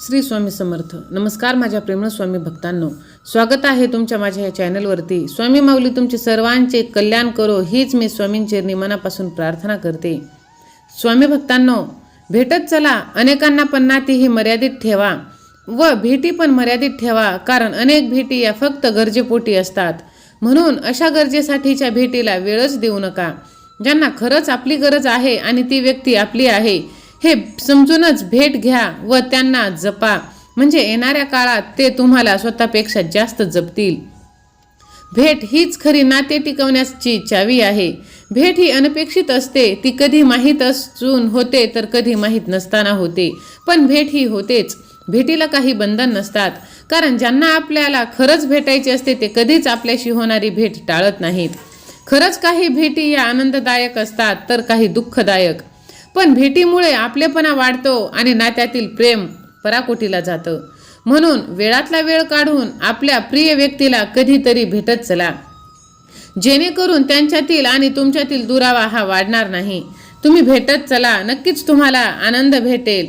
श्री स्वामी समर्थ. नमस्कार माझ्या प्रेमळ स्वामी भक्तांनो. स्वागत आहे तुमच्या माझ्या या चॅनलवरती. स्वामी माऊली तुमचे सर्वांचे कल्याण करो हीच मी स्वामींची मनापासून प्रार्थना करते. स्वामी भक्तांनो भेटत चला अनेकांना पण ही मर्यादित ठेवा. व भेटी पण मर्यादित ठेवा कारण अनेक भेटी या फक्त गरजेपोटी असतात. म्हणून अशा गरजेसाठीच्या भेटीला वेळच देऊ नका. ज्यांना खरंच आपली गरज आहे आणि ती व्यक्ती आपली आहे हे समजूनच भेट घ्या व त्यांना जपा. म्हणजे येणाऱ्या काळात ते तुम्हाला स्वतःपेक्षा जास्त जपतील. भेट हीच खरी नाते टिकवण्याची चावी आहे. भेट ही अनपेक्षित असते ती कधी माहीत असून होते तर कधी माहीत नसताना होते. पण भेट ही होतेच. भेटीला काही बंधन नसतात. कारण ज्यांना आपल्याला खरंच भेटायचे असते ते कधीच आपल्याशी होणारी भेट टाळत नाहीत. खरंच काही भेटी या आनंददायक असतात तर काही दुःखदायक. पण भेटीमुळे आपलेपणा वाढतो आणि नात्यातील प्रेम पराकोटीला जातं. म्हणून वेळातला वेळ काढून आपल्या प्रिय व्यक्तीला कधीतरी भेटत चला. जेणेकरून त्यांच्यातील आणि तुमच्यातील दुरावा हा वाढणार नाही. तुम्ही भेटत चला. नक्कीच तुम्हाला आनंद भेटेल.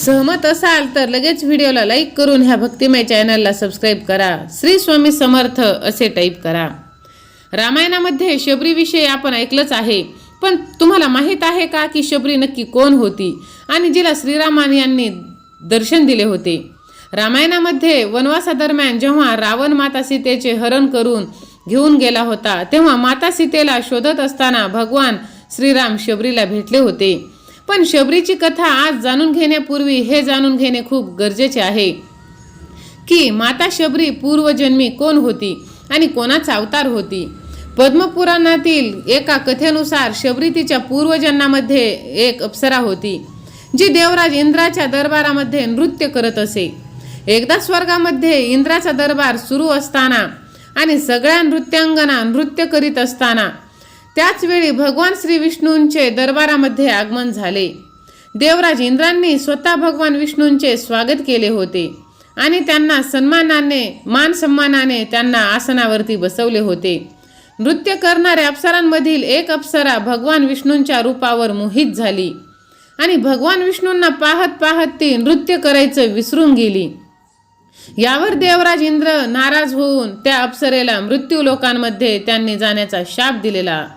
सहमत असाल तर लगेच व्हिडिओला लाईक करून ह्या भक्तिमय चॅनलला सबस्क्राईब करा. श्री स्वामी समर्थ असे टाईप करा. रामायणामध्ये शबरीविषयी आपण ऐकलंच आहे. पण तुम्हाला माहीत आहे का की शबरी नक्की कोण होती? आणि जिला श्रीरामान यांनी दर्शन दिले होते. रामायणामध्ये वनवासादरम्यान जेव्हा रावण माता सीतेचे हरण करून घेऊन गेला होता तेव्हा माता सीतेला शोधत असताना भगवान श्रीराम शबरीला भेटले होते. पण शबरीची कथा आज जाणून घेण्यापूर्वी हे जाणून घेणे खूप गरजेचे आहे. की माता शबरी पूर्वजन्मी कोण होती आणि कोणाचा अवतार होती? पद्मपुराणातील एका कथेनुसार शबरी तिच्या पूर्वजन्मामध्ये एक अप्सरा होती जी देवराज इंद्राच्या दरबारामध्ये नृत्य करत असे. एकदा स्वर्गामध्ये इंद्राचा दरबार सुरू असताना आणि सगळ्या नृत्यांगना नृत्य करीत असताना त्याचवेळी भगवान श्री विष्णूंचे दरबारामध्ये आगमन झाले. देवराज इंद्रांनी स्वतः भगवान विष्णूंचे स्वागत केले होते आणि त्यांना सन्मानाने मान सन्मानाने त्यांना आसनावरती बसवले होते. नृत्य करणाऱ्या अप्सरांमधील एक अप्सरा भगवान विष्णूंच्या रूपावर मोहित झाली. आणि भगवान विष्णूंना पाहत पाहत ती नृत्य करायचं विसरून गेली. यावर देवराज इंद्र नाराज होऊन त्या अप्सरेला मृत्यू लोकांमध्ये त्यांनी जाण्याचा शाप दिलेला.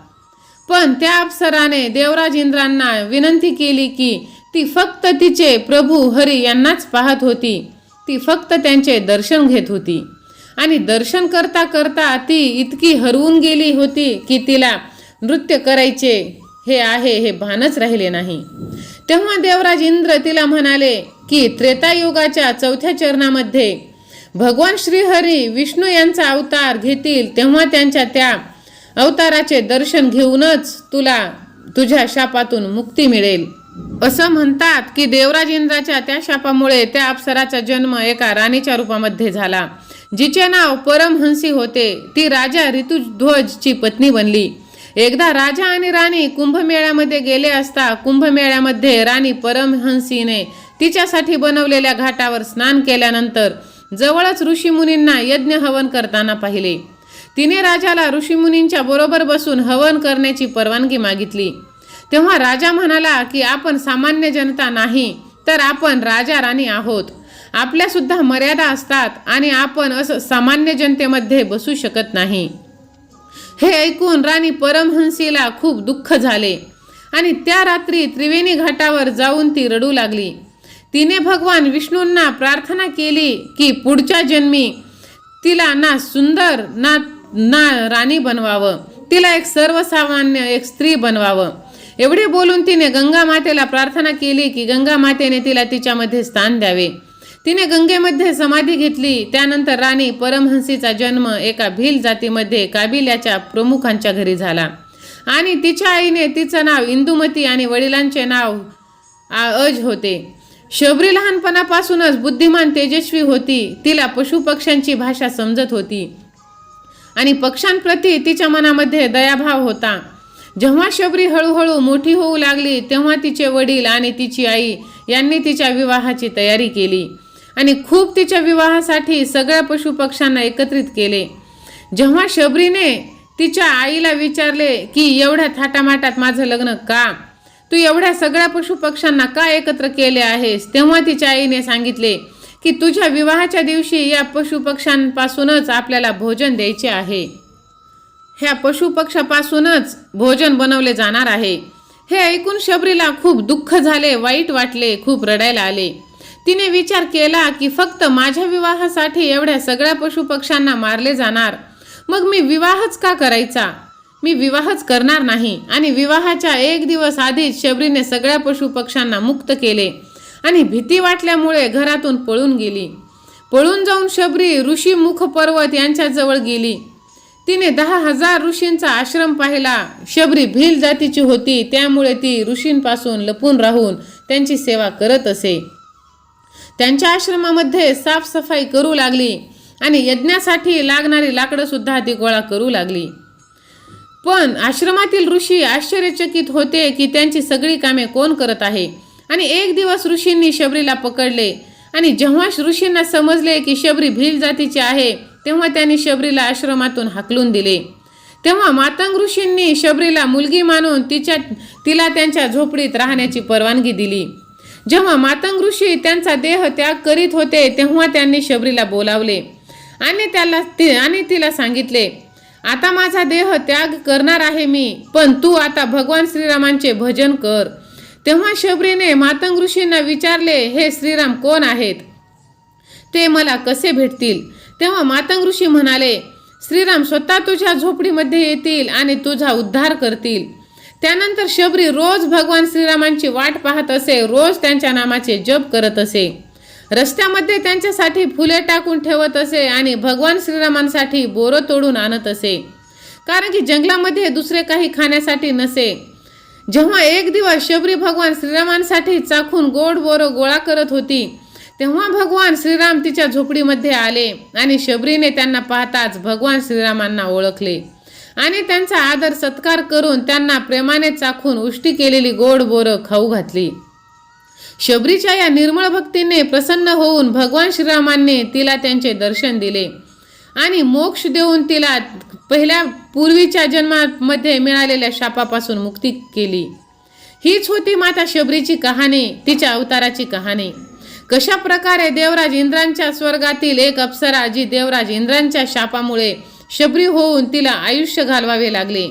पण त्या अप्सराने देवराज इंद्रांना विनंती केली की ती फक्त तिचे प्रभू हरी यांनाच पाहत होती. ती फक्त त्यांचे दर्शन घेत होती. आणि दर्शन करता करता ती इतकी हरवून गेली होती की तिला नृत्य करायचे हे आहे हे भानच राहिले नाही. तेव्हा देवराज इंद्र तिला म्हणाले की त्रेतायुगाच्या चौथ्या चरणामध्ये भगवान श्रीहरी विष्णू यांचा अवतार घेतील तेव्हा त्यांच्या त्या अवताराचे दर्शन घेऊनच तुला तुझ्या शापातून मुक्ती मिळेल. असं म्हणतात की देवराज इंद्राच्या त्या शापामुळे त्या अप्सराचा जन्म एका राणीच्या रूपामध्ये झाला. जिचे नाव परमहंसी होते ती राजा ऋतुध्वजची पत्नी बनली. एकदा राजा आणि राणी कुंभमेळ्यामध्ये गेले असता कुंभमेळ्यामध्ये राणी परमहंसीने तिच्यासाठी बनवलेल्या घाटावर स्नान केल्यानंतर जवळच ऋषीमुनींना यज्ञ हवन करताना पाहिले. तिने राजाला ऋषीमुनींच्या बरोबर बसून हवन करण्याची परवानगी मागितली. तेव्हा राजा म्हणाला की आपण सामान्य जनता नाही तर आपण राजा राणी आहोत. आपल्यासुद्धा मर्यादा असतात आणि आपण असं सामान्य जनतेमध्ये बसू शकत नाही. हे ऐकून राणी परमहंसीला खूप दुःख झाले आणि त्या रात्री त्रिवेणी घाटावर जाऊन ती रडू लागली. तिने भगवान विष्णूंना प्रार्थना केली की पुढच्या जन्मी तिला ना सुंदर ना ना राणी बनवावं. तिला एक सर्वसामान्य एक स्त्री बनवावं. एवढे बोलून तिने गंगा मातेला प्रार्थना केली की गंगा मातेने तिला तिच्यामध्ये स्थान द्यावे. तिने गंगेमध्ये समाधी घेतली. त्यानंतर राणी परमहंसीचा जन्म एका भील जातीमध्ये काबिल्याच्या प्रमुखांच्या घरी झाला. आणि तिच्या आईने तिचं नाव इंदुमती आणि वडिलांचे नाव अज होते. शबरी लहानपणापासूनच बुद्धिमान तेजस्वी होती. तिला पशुपक्ष्यांची भाषा समजत होती. आणि पक्ष्यांप्रती तिच्या मनामध्ये दयाभाव होता. जेव्हा शबरी हळूहळू मोठी होऊ लागली तेव्हा तिचे वडील आणि तिची आई यांनी तिच्या विवाहाची तयारी केली. आणि खूप तिच्या विवाहासाठी सगळ्या पशुपक्ष्यांना एकत्रित केले. जेव्हा शबरीने तिच्या आईला विचारले की एवढ्या थाटामाटात माझं लग्न का? तू एवढ्या सगळ्या पशुपक्ष्यांना का एकत्र केले आहेस? तेव्हा तिच्या आईने सांगितले की तुझ्या विवाहाच्या दिवशी या पशुपक्ष्यांपासूनच आपल्याला भोजन द्यायचे आहे. ह्या पशुपक्षापासूनच भोजन बनवले जाणार आहे. हे ऐकून शबरीला खूप दुःख झाले वाईट वाटले खूप रडायला आले. तिने विचार केला की फक्त माझ्या विवाहासाठी एवढ्या सगळ्या पशुपक्ष्यांना मारले जाणार. मग मी विवाहच का करायचा? मी विवाहच करणार नाही. आणि विवाहाच्या एक दिवस आधीच शबरीने सगळ्या पशुपक्ष्यांना मुक्त केले आणि भीती वाटल्यामुळे घरातून पळून गेली. पळून जाऊन शबरी ऋषी मुख पर्वत यांच्याजवळ गेली. तिने दहा हजार ऋषींचा आश्रम पाहिला. शबरी भील जातीची होती त्यामुळे ती ऋषींपासून लपून राहून त्यांची सेवा करत असे. त्यांच्या आश्रमामध्ये साफसफाई करू लागली आणि यज्ञासाठी लागणारी लाकडंसुद्धा ती गोळा करू लागली. पण आश्रमातील ऋषी आश्चर्यचकित होते की त्यांची सगळी कामे कोण करत आहे? आणि एक दिवस ऋषींनी शबरीला पकडले आणि जेव्हा ऋषींना समजले की शबरी भील जातीची आहे तेव्हा त्यांनी शबरीला आश्रमातून हाकलून दिले. तेव्हा मातंग ऋषींनी शबरीला मुलगी मानून तिच्या तिला त्यांच्या झोपडीत राहण्याची परवानगी दिली. जेव्हा मातंग ऋषी त्यांचा देह त्याग करीत होते तेव्हा त्यांनी शबरीला बोलावले आणि त्याला ती आणि तिला सांगितले आता माझा देह त्याग करणार आहे मी पण तू आता भगवान श्रीरामांचे भजन कर. तेव्हा शबरीने मातंग ऋषींना विचारले हे श्रीराम कोण आहेत? ते मला कसे भेटतील? तेव्हा मातंग ऋषी म्हणाले श्रीराम स्वतः तुझ्या झोपडीमध्ये येतील आणि तुझा उद्धार करतील. त्यानंतर शबरी रोज भगवान श्रीरामांची वाट पाहत असे रोज त्यांच्या नामाचे जप करत असे. रस्त्यामध्ये त्यांच्यासाठी फुले टाकून ठेवत असे आणि भगवान श्रीरामांसाठी बोरं तोडून आणत असे. कारण की जंगलामध्ये दुसरे काही खाण्यासाठी नसे. जेव्हा एक दिवस शबरी भगवान श्रीरामांसाठी चाखून गोड बोरं गोळा करत होती तेव्हा भगवान श्रीराम तिच्या झोपडीमध्ये आले आणि शबरीने त्यांना पाहताच भगवान श्रीरामांना ओळखले. आणि त्यांचा आदर सत्कार करून त्यांना प्रेमाने चाखून उष्टी केलेली गोड बोरं खाऊ घातली. शबरीच्या या निर्मळ भक्तीने प्रसन्न होऊन भगवान श्रीरामांनी तिला त्यांचे दर्शन दिले आणि मोक्ष देऊन तिला पहिल्या पूर्वीच्या जन्मामध्ये मिळालेल्या शापापासून मुक्ती केली. हीच होती माता शबरीची कहाणी तिच्या अवताराची कहाणी. कशा प्रकारे देवराज इंद्रांच्या स्वर्गातील एक अप्सरा जी देवराज इंद्रांच्या शापामुळे शबरी होऊन तिला आयुष्य घालवावे लागले.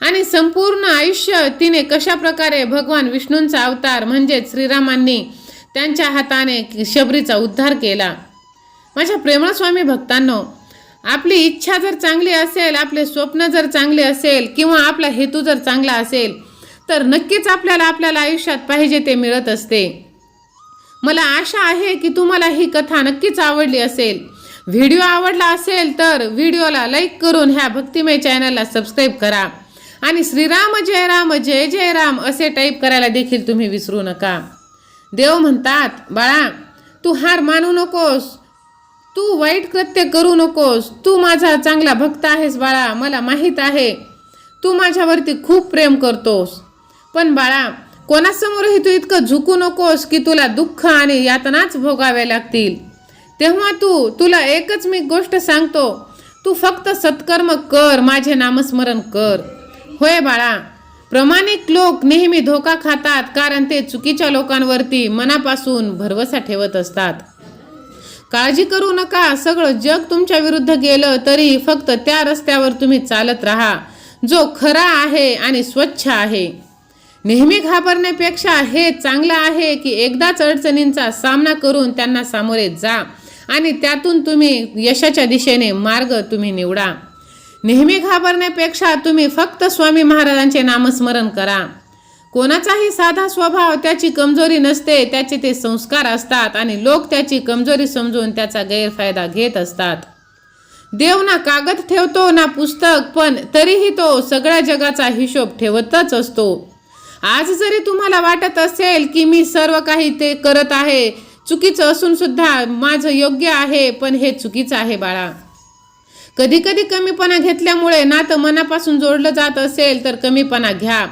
आणि संपूर्ण आयुष्य तिने कशा प्रकारे भगवान विष्णूंचा अवतार म्हणजेच श्रीरामांनी त्यांच्या हाताने शबरीचा उद्धार केला. माझ्या प्रेमस्वामी भक्तांनो आपली इच्छा जर चांगली असेल आपले स्वप्न जर चांगले असेल किंवा आपला हेतू जर चांगला असेल तर नक्कीच आपल्याला आपल्याला आयुष्यात पाहिजे ते मिळत असते. मला आशा आहे की तुम्हाला ही कथा नक्कीच आवडली असेल. व्हिडिओ आवडला असेल तर व्हिडिओला लाईक करून ह्या भक्तिमय चॅनलला सबस्क्राईब करा. आणि श्रीराम जय राम जय जय राम असे टाईप करायला देखील तुम्ही विसरू नका. देव म्हणतात बाळा तू हार मानू नकोस. तू वाईट कृत्य करू नकोस. तू माझा चांगला भक्त आहेस बाळा. मला माहीत आहे. तू माझ्यावरती खूप प्रेम करतोस. पण बाळा कोणासमोरही तू इतकं झुकू नकोस की तुला दुःख आणि यातनाच भोगाव्या लागतील. तेव्हा तू तुला एकच मी गोष्ट सांगतो. तू फक्त सत्कर्म कर माझे नामस्मरण कर. होय बाळा प्रामाणिक लोक नेहमी धोका खातात कारण ते चुकीच्या लोकांवरती मनापासून भरवसा ठेवत असतात. काळजी करू नका सगळं जग तुमच्या विरुद्ध गेलं तरी फक्त त्या रस्त्यावर तुम्ही चालत राहा जो खरा आहे आणि स्वच्छ आहे. नेहमी घाबरण्यापेक्षा हे चांगलं आहे की एकदाच अडचणींचा सामना करून त्यांना सामोरे जा. आणि त्यातून तुम्ही यशाच्या दिशेने मार्ग तुम्ही निवडा. नेहमी घाबरण्यापेक्षा तुम्ही फक्त स्वामी महाराजांचे नामस्मरण करा. कोणाचाही साधा स्वभाव त्याची कमजोरी नसते त्याचे ते संस्कार असतात आणि लोक त्याची कमजोरी समजून त्याचा गैरफायदा घेत असतात. देव ना कागद ठेवतो ना पुस्तक पण तरीही तो सगळ्या जगाचा हिशोब ठेवतच असतो. आज जरी तुम्हाला वाटत असेल की मी सर्व काही ते करत आहे चुकीचं असून सुद्धा माझं योग्य आहे पण हे चुकीचं आहे बाळा. कधी कधी कमीपणा घेतल्यामुळे नातं मनापासून जोडलं जात असेल तर कमीपणा घ्या.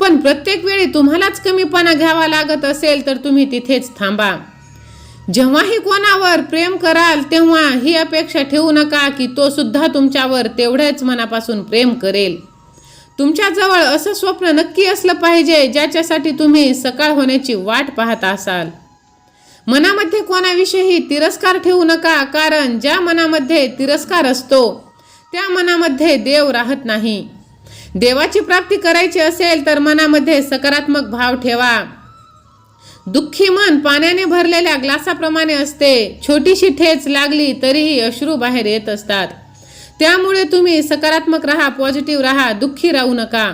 पण प्रत्येक वेळी तुम्हालाच कमीपणा घ्यावा लागत असेल तर तुम्ही तिथेच थांबा. जेव्हाही कोणावर प्रेम कराल तेव्हा ही अपेक्षा ठेवू नका की तो सुद्धा तुमच्यावर तेवढ्याच मनापासून प्रेम करेल. तुमच्याजवळ असं स्वप्न नक्की असलं पाहिजे ज्याच्यासाठी तुम्ही सकाळ होण्याची वाट पाहत असाल. मनामध्ये कोणाविषयी तिरस्कार ठेवू नका कारण ज्या मनामध्ये तिरस्कार असतो त्या मनामध्ये देव राहत नाही. देवाची प्राप्ती करायची असेल तर मनामध्ये सकारात्मक भाव ठेवा. दुःखी मन पाण्याने भरलेल्या ग्लासाप्रमाणे असते. छोटीशी ठेच लागली तरीही अश्रू बाहेर येत असतात. त्यामुळे तुम्ही सकारात्मक राहा पॉझिटिव्ह राहा दुःखी राहू नका.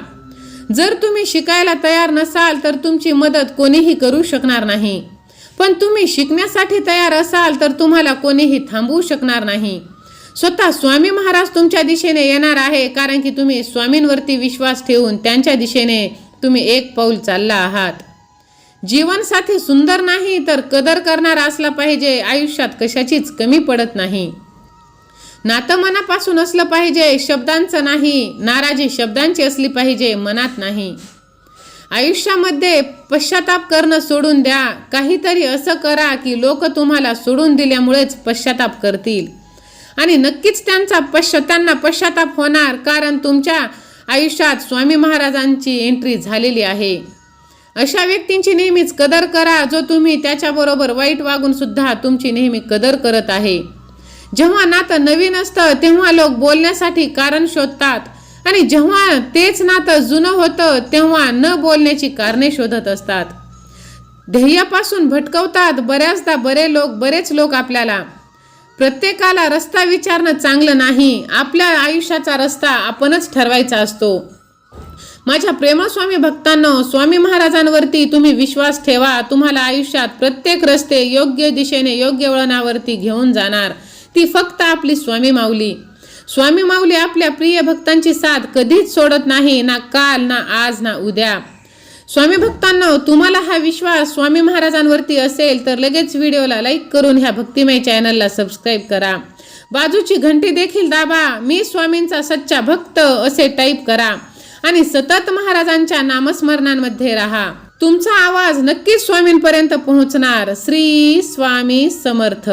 जर तुम्ही शिकायला तयार नसाल तर तुमची मदत कोणीही करू शकणार नाही. पण तुम्ही शिकण्यासाठी तयार असाल तर तुम्हाला कोणीही थांबवू शकणार नाही. स्वतः स्वामी महाराज तुमच्या दिशेने येणार आहे कारण की तुम्ही स्वामींवरती विश्वास ठेवून त्यांच्या दिशेने तुम्ही एक पाऊल चालला आहात. जीवनसाथी सुंदर नाही तर कदर करणारा असला पाहिजे आयुष्यात कशाचीच कमी पडत नाही. नातं मनापासून असलं पाहिजे शब्दांचं नाही नाराजी शब्दांची असली पाहिजे मनात नाही. आयुष्यामध्ये पश्चाताप करणं सोडून द्या. काहीतरी असं करा की लोक तुम्हाला सोडून दिल्यामुळेच पश्चाताप करतील. आणि नक्कीच त्यांचा पश्च त्यांना पश्चाताप होणार कारण तुमच्या आयुष्यात स्वामी महाराजांची एंट्री झालेली आहे. अशा व्यक्तींची नेहमीच कदर करा जो तुम्ही त्याच्याबरोबर वाईट वागून सुद्धा तुमची नेहमी कदर करत आहे. जेव्हा नातं नवीन असतं तेव्हा लोक बोलण्यासाठी कारण शोधतात. आणि जेव्हा तेच नातं जुनं होतं तेव्हा न बोलण्याची कारणे शोधत असतात. ध्येयापासून भटकवतात बऱ्याचदा बरे लोक बरेच लोक आपल्याला. प्रत्येकाला रस्ता विचारणं चांगलं नाही आपल्या आयुष्याचा रस्ता आपणच ठरवायचा असतो. माझ्या प्रेमस्वामी भक्तांनो स्वामी महाराजांवरती तुम्ही विश्वास ठेवा तुम्हाला आयुष्यात प्रत्येक रस्ते योग्य दिशेने योग्य वळणावरती घेऊन जाणार. ती फक्त आपली स्वामी माऊली. स्वामी माऊली आपल्या प्रिय भक्तांची साथ कधीच सोडत नाही ना काल ना आज ना उद्या. स्वामी भक्तांनो तुम्हाला हा विश्वास स्वामी महाराजांवरती असेल तर लगेच व्हिडिओला लाईक करून ह्या भक्तिमय चॅनलला सबस्क्राईब करा. बाजूची घंटी देखील दाबा मी स्वामींचा सच्चा भक्त असे टाईप करा आणि सतत महाराजांच्या नामस्मरणांमध्ये राहा. तुमचा आवाज नक्कीच स्वामींपर्यंत पोहोचणार. श्री स्वामी समर्थ.